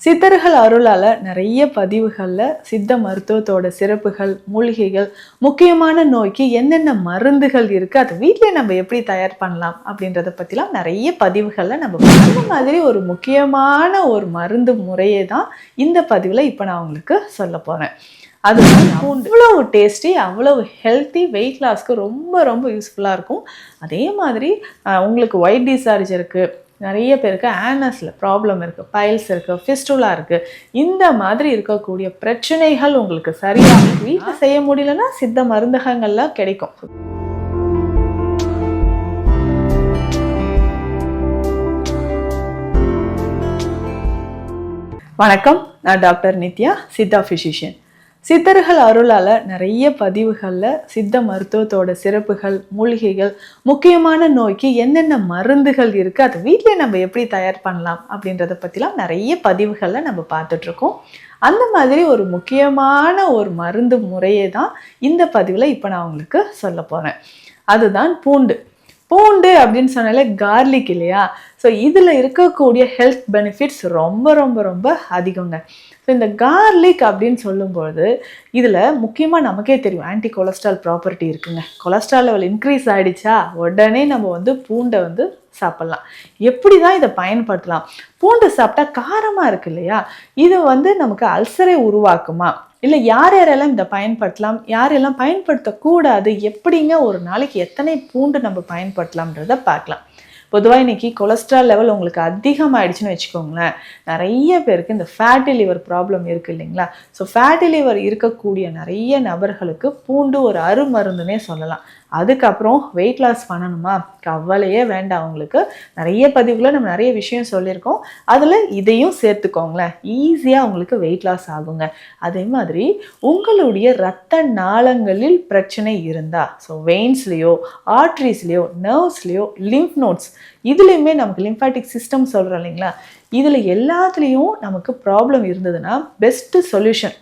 சித்தர்கள் அருளால் நிறைய பதிவுகளில் சித்த மருத்துவத்தோட சிறப்புகள் மூலிகைகள் முக்கியமான நோய்க்கு என்னென்ன மருந்துகள் இருக்குது அதை வீட்டிலே நம்ம எப்படி தயார் பண்ணலாம் அப்படின்றத பற்றிலாம் நிறைய பதிவுகளில் நம்ம அந்த மாதிரி ஒரு முக்கியமான ஒரு மருந்து முறையை தான் இந்த பதிவில் இப்போ நான் உங்களுக்கு சொல்ல போகிறேன் அது அவ்வளவு டேஸ்டி அவ்வளவு ஹெல்த்தி வெயிட் லாஸ்க்கு ரொம்ப ரொம்ப யூஸ்ஃபுல்லாக இருக்கும். அதே மாதிரி உங்களுக்கு ஒயிட் டிசார்ஜ் இருக்குது நிறைய பேருக்கு ஆனஸில் ப்ராப்ளம் இருக்குது பைல்ஸ் இருக்குது ஃபிஸ்டுலா இருக்குது இந்த மாதிரி இருக்கக்கூடிய பிரச்சனைகள் உங்களுக்கு சரியாக வீட்டில் செய்ய முடியலன்னா சித்த மருந்தகங்கள்லாம் கிடைக்கும். வணக்கம். நான் டாக்டர் நித்யா சித்தா ஃபிசிஷியன் சித்தர்கள் அருளால் நிறைய பதிவுகளில் சித்த மருத்துவத்தோட சிறப்புகள் மூலிகைகள் முக்கியமான நோய்க்கு என்னென்ன மருந்துகள் இருக்குது அது வீட்டிலே நம்ம எப்படி தயார் பண்ணலாம் அப்படின்றத பற்றிலாம் நிறைய பதிவுகளில் நம்ம பார்த்துட்ருக்கோம். அந்த மாதிரி ஒரு முக்கியமான ஒரு மருந்து முறையை தான் இந்த பதிவில் இப்போ நான் உங்களுக்கு சொல்ல போகிறேன் அதுதான் பூண்டு. பூண்டு அப்படின்னு சொன்னாலே கார்லிக் இல்லையா? ஸோ இதில் இருக்கக்கூடிய ஹெல்த் பெனிஃபிட்ஸ் ரொம்ப ரொம்ப ரொம்ப அதிகங்க. இந்த கார்லிக் அப்படின்னு சொல்லும்பொழுது இதில் முக்கியமாக நமக்கே தெரியும் ஆன்டி கொலஸ்ட்ரால் ப்ராப்பர்ட்டி இருக்குங்க. கொலஸ்ட்ரால் லெவல் இன்க்ரீஸ் ஆகிடுச்சா உடனே நம்ம வந்து பூண்டை வந்து சாப்பிட்லாம். எப்படி தான் இதை பயன்படுத்தலாம்? பூண்டு சாப்பிட்டா காரமாக இருக்கு இல்லையா? இது வந்து நமக்கு அல்சரை உருவாக்குமா? இல்லை யார் யாரெல்லாம் இதை பயன்படுத்தலாம்? யாரெல்லாம் பயன்படுத்தக்கூடாது? எப்படிங்க ஒரு நாளைக்கு எத்தனை பூண்டு நம்ம பயன்படுத்தலாம்ன்றதை பார்க்கலாம். பொதுவாக இன்னைக்கு கொலஸ்ட்ரால் லெவல் உங்களுக்கு அதிகமாகிடுச்சுன்னு வச்சுக்கோங்களேன். நிறைய பேருக்கு இந்த ஃபேட்டி லிவர் ப்ராப்ளம் இருக்குது இல்லைங்களா? ஸோ ஃபேட்டி லிவர் இருக்கக்கூடிய நிறைய நபர்களுக்கு பூண்டு ஒரு அருமருந்துனே சொல்லலாம். அதுக்கப்புறம் வெயிட் லாஸ் பண்ணணுமா? கவலையே வேண்டாம் அவங்களுக்கு நிறைய பதிவுகளை நம்ம நிறைய விஷயம் சொல்லியிருக்கோம். அதில் இதையும் சேர்த்துக்கோங்களேன். ஈஸியாக உங்களுக்கு வெயிட் லாஸ் ஆகுங்க. அதே மாதிரி உங்களுடைய ரத்த நாளங்களில் பிரச்சனை இருந்தா ஸோ வெயின்ஸ்லேயோ ஆர்ட்ரிஸ்லேயோ நர்வ்ஸ்லேயோ லிம்ஃப் நோட்ஸ் இதுலேயுமே நமக்கு லிம்ஃபாட்டிக் சிஸ்டம் சொல்கிறோம் இல்லைங்களா? இதில் எல்லாத்துலேயும் நமக்கு ப்ராப்ளம் இருந்ததுன்னா பெஸ்ட்டு சொல்யூஷன்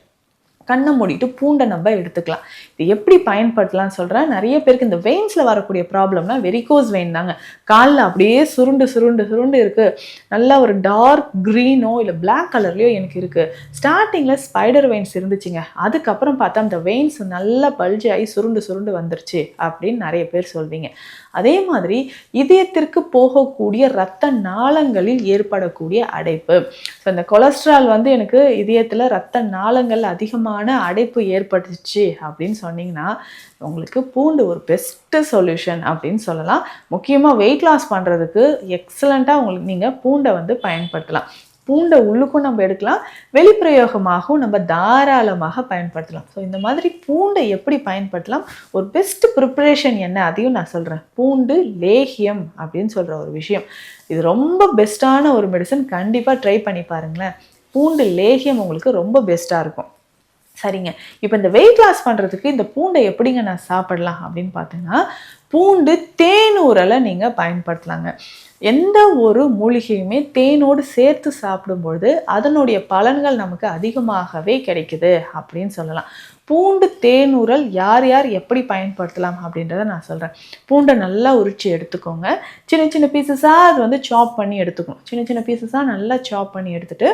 கண்ணை மூடிட்டு பூண்டை நம்ம எடுத்துக்கலாம். இது எப்படி பயன்படுத்தலாம்னு சொல்கிறேன் நிறைய பேருக்கு இந்த வெயின்ஸில் வரக்கூடிய ப்ராப்ளம்னா வெரிகோஸ் வெயின் தாங்க. காலில் அப்படியே சுருண்டு சுருண்டு சுருண்டு இருக்குது நல்லா ஒரு டார்க் க்ரீனோ இல்லை பிளாக் கலர்லையோ எனக்கு இருக்குது ஸ்டார்டிங்கில் ஸ்பைடர் வெயின்ஸ் இருந்துச்சுங்க. அதுக்கப்புறம் பார்த்தா அந்த வெயின்ஸ் நல்லா பல்ஜி ஆகி சுருண்டு சுருண்டு வந்துருச்சு அப்படின்னு நிறைய பேர் சொல்வீங்க அதே மாதிரி இதயத்திற்கு போகக்கூடிய ரத்த நாளங்களில் ஏற்படக்கூடிய அடைப்பு. ஸோ இந்த கொலஸ்ட்ரால் வந்து எனக்கு இதயத்தில் ரத்த நாளங்கள் அதிகமாக அதிகமான அடைப்பு ஏற்பட்டுச்சு அப்படின்னு சொன்னீங்கன்னா உங்களுக்கு பூண்டு ஒரு பெஸ்ட்டு சொல்யூஷன் அப்படின்னு சொல்லலாம். முக்கியமாக வெயிட் லாஸ் பண்ணுறதுக்கு எக்ஸலண்ட்டாக உங்களுக்கு நீங்கள் பூண்டை வந்து பயன்படுத்தலாம். பூண்டை உள்ளுக்கும் நம்ம எடுக்கலாம் வெளிப்பிரயோகமாகவும் நம்ம தாராளமாக பயன்படுத்தலாம். ஸோ இந்த மாதிரி பூண்டை எப்படி பயன்படுத்தலாம்? ஒரு பெஸ்ட் ப்ரிப்பரேஷன் என்ன? அதையும் நான் சொல்கிறேன் பூண்டு லேகியம் அப்படின்னு சொல்கிற ஒரு விஷயம். இது ரொம்ப பெஸ்ட்டான ஒரு மெடிசன் கண்டிப்பாக ட்ரை பண்ணி பாருங்களேன். பூண்டு லேகியம் உங்களுக்கு ரொம்ப பெஸ்ட்டாக இருக்கும். சரிங்க. இப்போ இந்த வெயிட் லாஸ் பண்ணுறதுக்கு இந்த பூண்டை எப்படிங்க நான் சாப்பிடலாம் அப்படின்னு பார்த்தீங்கன்னா பூண்டு தேனூரலை நீங்கள் பயன்படுத்தலாங்க. எந்த ஒரு மூலிகையுமே தேனோடு சேர்த்து சாப்பிடும்பொழுது அதனுடைய பலன்கள் நமக்கு அதிகமாகவே கிடைக்குது அப்படின்னு சொல்லலாம். பூண்டு தேனூரல் யார் யார் எப்படி பயன்படுத்தலாம் அப்படின்றத நான் சொல்கிறேன் பூண்டை நல்லா உரிச்சு எடுத்துக்கோங்க. சின்ன சின்ன பீசஸாக அது வந்து சாப் பண்ணி எடுத்துக்கணும். சின்ன சின்ன பீசஸாக நல்லா சாப் பண்ணி எடுத்துகிட்டு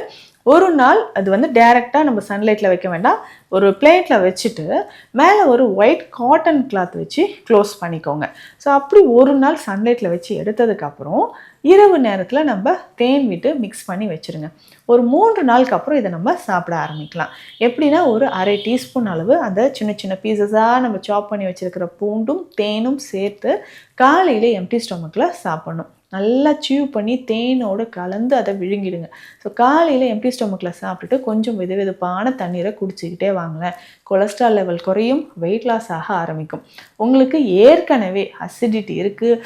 ஒரு நாள் அது வந்து டைரெக்டாக நம்ம சன்லைட்டில் வைக்க வேண்டாம். ஒரு பிளேட்டில் வச்சுட்டு மேலே ஒரு ஒயிட் காட்டன் கிளாத் வச்சு க்ளோஸ் பண்ணிக்கோங்க. ஸோ அப்படி ஒரு நாள் சன்லைட்டில் வச்சு எடுத்ததுக்கப்புறம் இரவு நேரத்தில் நம்ம தேன் விட்டு மிக்ஸ் பண்ணி வச்சுருங்க. ஒரு மூன்று நாளுக்கு அப்புறம் இதை நம்ம சாப்பிட ஆரம்பிக்கலாம். எப்படின்னா ஒரு அரை டீஸ்பூன் அளவு அந்த சின்ன சின்ன பீசஸாக நம்ம சாப் பண்ணி வச்சுருக்கிற பூண்டும் தேனும் சேர்த்து காலையில் எம்டி ஸ்டொமக்கில் சாப்பிடணும். நல்லா சீவ் பண்ணி தேனோடு கலந்து அதை விழுங்கிடுங்க. ஸோ காலையில் எம்டி ஸ்டொமக்கில் சாப்பிட்டுட்டு கொஞ்சம் வெது வெதுப்பான தண்ணீரை குடிச்சிக்கிட்டே வாங்களேன். கொலஸ்ட்ரால் லெவல் குறையும் வெயிட் லாஸ் ஆக ஆரம்பிக்கும். உங்களுக்கு ஏற்கனவே அசிடிட்டி இருக்குது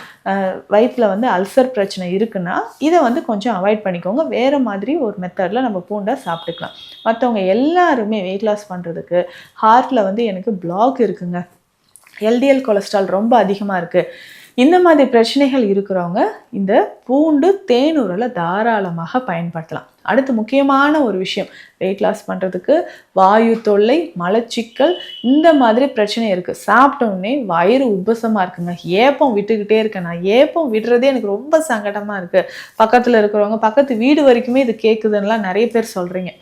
வயிற்றில் வந்து அல்சர் பிரச்சனை இருக்குன்னா இதை வந்து கொஞ்சம் அவாய்ட் பண்ணிக்கோங்க. வேறு மாதிரி ஒரு மெத்தடில் நம்ம பூண்டை சாப்பிட்டுக்கலாம். மற்றவங்க எல்லாருமே வெயிட் லாஸ் பண்ணுறதுக்கு ஹார்ட்டில் வந்து எனக்கு பிளாக் இருக்குங்க. எல்டிஎல் கொலஸ்ட்ரால் ரொம்ப அதிகமாக இருக்குது இந்த மாதிரி பிரச்சனைகள் இருக்கிறவங்க இந்த பூண்டு தேனூரலை தாராளமாக பயன்படுத்தலாம். அடுத்து முக்கியமான ஒரு விஷயம் வெயிட் லாஸ் பண்ணுறதுக்கு வாயு தொல்லை மலச்சிக்கல் இந்த மாதிரி பிரச்சனை இருக்குது சாப்பிட்டோன்னே வயிறு உபசமாக இருக்குங்க. ஏப்பம் விட்டுக்கிட்டே இருக்கேன். நான் ஏப்பம் விடுறதே எனக்கு ரொம்ப சங்கடமாக இருக்குது பக்கத்தில் இருக்கிறவங்க பக்கத்து வீடு வரைக்குமே இது கேட்குதுன்னெலாம் நிறைய பேர் சொல்கிறீங்க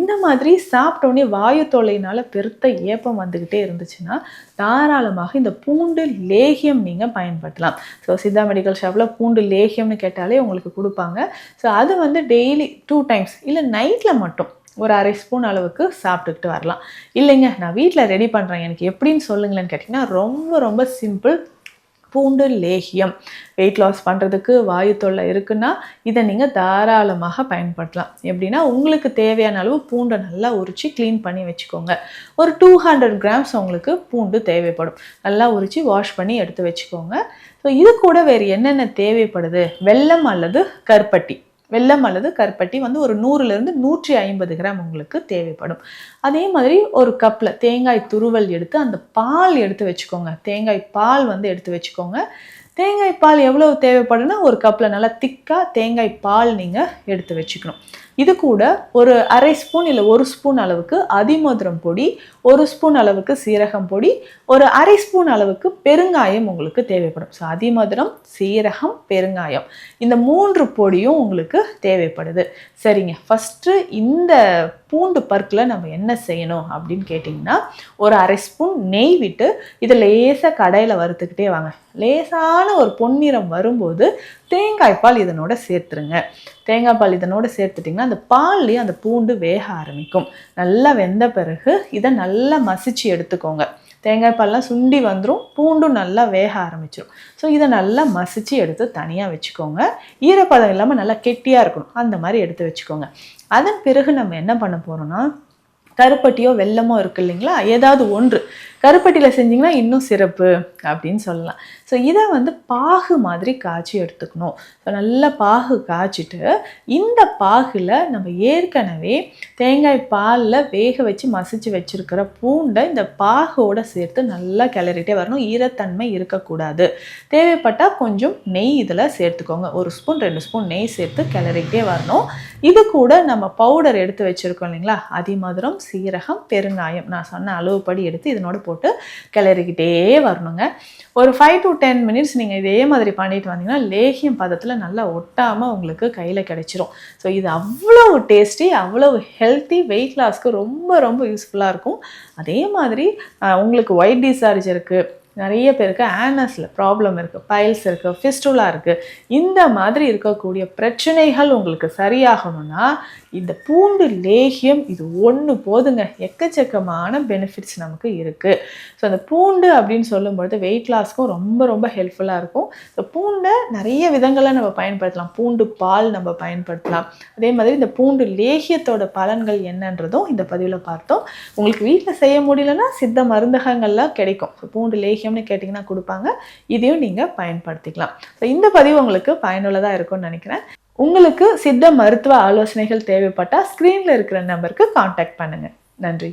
இந்த மாதிரி சாப்பிட்டோன்னே வாயு தொல்லையினால பெருத்த ஏப்பம் வந்துக்கிட்டே இருந்துச்சுன்னா தாராளமாக இந்த பூண்டு லேகியம் நீங்கள் பயன்படுத்தலாம். ஸோ சித்தா மெடிக்கல் ஷாப்பில் பூண்டு லேகியம்னு கேட்டாலே உங்களுக்கு கொடுப்பாங்க. ஸோ அது வந்து டெய்லி டூ டைம்ஸ் இல்லை நைட்டில் மட்டும் ஒரு அரை ஸ்பூன் அளவுக்கு சாப்பிட்டுக்கிட்டு வரலாம். இல்லைங்க நான் வீட்டில் ரெடி பண்ணுறேன் எனக்கு எப்படின்னு சொல்லுங்களேன்னு கேட்டிங்கன்னா ரொம்ப ரொம்ப சிம்பிள் பூண்டு லேகியம். வெயிட் லாஸ் பண்ணுறதுக்கு வாயு தொல்லை இருக்குன்னா இதை நீங்கள் தாராளமாக பயன்படுத்தலாம். எப்படின்னா உங்களுக்கு தேவையான அளவு பூண்டை நல்லா உரித்து க்ளீன் பண்ணி வச்சுக்கோங்க. ஒரு டூ ஹண்ட்ரட் கிராம்ஸ் உங்களுக்கு பூண்டு தேவைப்படும். நல்லா உரித்து வாஷ் பண்ணி எடுத்து வச்சுக்கோங்க. ஸோ இது கூட வேறு என்னென்ன தேவைப்படுது? வெல்லம் அல்லது கருப்பட்டி. வெல்லம் அல்லது கருப்பட்டி வந்து ஒரு நூறுலேருந்து நூற்றி ஐம்பது கிராம் உங்களுக்கு தேவைப்படும். அதே மாதிரி ஒரு கப்பில் தேங்காய் துருவல் எடுத்து அந்த பால் எடுத்து வச்சுக்கோங்க. தேங்காய் பால் வந்து எடுத்து வச்சுக்கோங்க. தேங்காய் பால் எவ்வளோ தேவைப்படுன்னா ஒரு கப்பில் நல்லா திக்காக தேங்காய் பால் நீங்கள் எடுத்து வச்சுக்கணும். இது கூட ஒரு அரை ஸ்பூன் இல்லை ஒரு ஸ்பூன் அளவுக்கு அதிமதுரம் பொடி ஒரு ஸ்பூன் அளவுக்கு சீரகம் பொடி ஒரு அரை ஸ்பூன் அளவுக்கு பெருங்காயம் உங்களுக்கு தேவைப்படும். ஸோ அதிமதுரம் சீரகம் பெருங்காயம். இந்த மூன்று பொடியும் உங்களுக்கு தேவைப்படுது. சரிங்க. ஃபஸ்ட்டு இந்த பூண்டு பருக்கில் நம்ம என்ன செய்யணும் அப்படின்னு கேட்டிங்கன்னா ஒரு அரை ஸ்பூன் நெய் விட்டு இதை லேசாக கடையில் வறுத்துக்கிட்டே வாங்க. லேசான ஒரு பொன்னிறம் வரும்போது தேங்காய் பால் இதனோட சேர்த்துருங்க. தேங்காய் பால் இதனோட சேர்த்துட்டிங்கன்னா அந்த பால்லேயே அந்த பூண்டு வேக ஆரம்பிக்கும். நல்லா வெந்த பிறகு இதை நல்லா மசிச்சு எடுத்துக்கோங்க. தேங்காய் பால்லாம் சுண்டி வந்துடும் பூண்டும் நல்லா வேக ஆரம்பிச்சிடும் ஸோ இதை நல்லா மசிச்சு எடுத்து தனியாக வச்சுக்கோங்க. ஈரப்பதம் இல்லாமல் நல்லா கெட்டியாக இருக்கணும். அந்த மாதிரி எடுத்து வச்சுக்கோங்க. அதன் பிறகு நம்ம என்ன பண்ண போகிறோம்னா கருப்பட்டியோ வெல்லமோ இருக்கு இல்லைங்களா? ஏதாவது ஒன்று. கருப்பட்டியில் செஞ்சிங்கன்னா இன்னும் சிறப்பு அப்படின்னு சொல்லலாம். ஸோ இதை வந்து பாகு மாதிரி காய்ச்சி எடுத்துக்கணும். ஸோ நல்லா பாகு காய்ச்சிட்டு இந்த பாகில் நம்ம ஏற்கனவே தேங்காய் பாலில் வேக வச்சு மசிச்சு வச்சுருக்கிற பூண்டை இந்த பாகோடு சேர்த்து நல்லா கிளறிட்டே வரணும். ஈரத்தன்மை இருக்கக்கூடாது. தேவைப்பட்டால் கொஞ்சம் நெய் இதில் சேர்த்துக்கோங்க. ஒரு ஸ்பூன் ரெண்டு ஸ்பூன் நெய் சேர்த்து கிளறிக்கிட்டே வரணும். இது கூட நம்ம பவுடர் எடுத்து வச்சுருக்கோம் இல்லைங்களா? அதிமதுரம் சீரகம் பெருங்காயம். நான் சொன்ன அளவுப்படி எடுத்து இதனோட போட்டு கிளறிக்கிட்டே வரணுங்க. ஒரு ஃபைவ் டு டென் மினிட்ஸ் நீங்கள் இதே மாதிரி பண்ணிட்டு வந்தீங்கன்னா லேகியம் பதத்தில் நல்லா ஒட்டாமல் உங்களுக்கு கையில் கிடைச்சிரும். ஸோ இது அவ்வளவு டேஸ்டி அவ்வளோ ஹெல்த்தி வெயிட் லாஸ்க்கு ரொம்ப ரொம்ப யூஸ்ஃபுல்லாக இருக்கும். அதே மாதிரி உங்களுக்கு ஒயிட் டிசார்ஜ் இருக்குது நிறைய பேருக்கு ஆனஸில் ப்ராப்ளம் இருக்குது பைல்ஸ் இருக்குது ஃபிஸ்டுலா இருக்குது இந்த மாதிரி இருக்கக்கூடிய பிரச்சனைகள் உங்களுக்கு சரியாகணும்னா இந்த பூண்டு லேகியம் இது ஒன்று போதுங்க. எக்கச்சக்கமான பெனிஃபிட்ஸ் நமக்கு இருக்குது ஸோ அந்த பூண்டு அப்படின்னு சொல்லும்பொழுது வெயிட் லாஸ்க்கும் ரொம்ப ரொம்ப ஹெல்ப்ஃபுல்லாக இருக்கும். ஸோ பூண்டை நிறைய விதங்களாக நம்ம பயன்படுத்தலாம். பூண்டு பால் நம்ம பயன்படுத்தலாம். அதே மாதிரி இந்த பூண்டு லேகியத்தோட பலன்கள் என்னன்றதும் இந்த பதிவில் பார்த்தோம். உங்களுக்கு வீட்டில் செய்ய முடியலன்னா சித்த மருந்தகங்கள்லாம் கிடைக்கும். ஸோ பூண்டு லேகியம்னு கேட்டிங்கன்னா கொடுப்பாங்க. இதையும் நீங்கள் பயன்படுத்திக்கலாம். ஸோ இந்த பதிவு உங்களுக்கு பயனுள்ளதாக இருக்கும்னு நினைக்கிறேன். உங்களுக்கு சித்த மருத்துவ ஆலோசனைகள் தேவைப்பட்டால் ஸ்க்ரீனில் இருக்கிற நம்பருக்கு காண்டாக்ட் பண்ணுங்கள் நன்றி.